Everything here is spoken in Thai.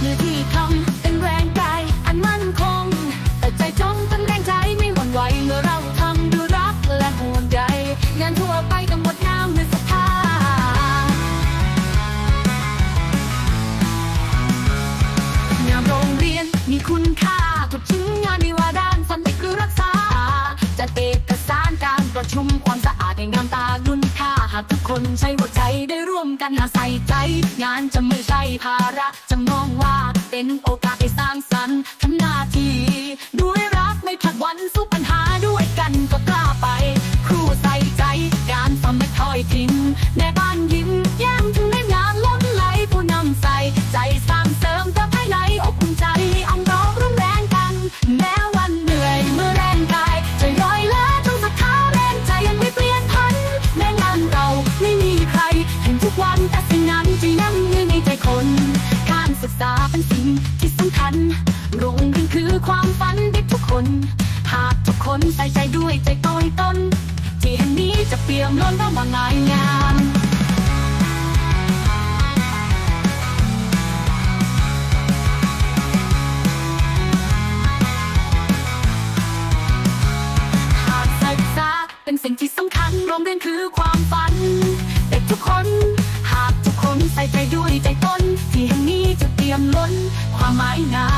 หรือที่ทำเป็นแรงกายอันมั่นคง แต่ใจจมเป็นแรงใจไม่วั่นไหวเมื่อเราทำดูรักและห่วงใยงานทั่วไปกำหนดน้ำในสภาางานโรงเรียนมีคุณค่าทุกชิ้นงานมีว่าด้สันติรักษาจัดเอกสารการประชุมความสะอาดในงานตาดุนค่าหากทุกคนใช้หัวใจได้ร่วมกันอาศัยใจ งานจะไม่ใช่ภาระจะ เป็นโอกาสให้สร้างสรรค์ทำหน้าที่ด้วยรักไม่ผัดวันสู้ปัญหาด้วยกันก็กล้าไป ครูใส่ใจ การทำไม่ถอยทิ้งแม่บ้าน ศึกษาเป็นสิ่งที่สำคัญ โรงเรียนคือความฝันเด็กทุกคน หากทุกคนใส่ใจด้วยใจต้อยต้น ที่แห่งนี้จะเปี่ยมล้นด้วยมางายงามหากศึกษาเป็นสิ่งที่สำคัญโรงเรียนคือความฝัน หา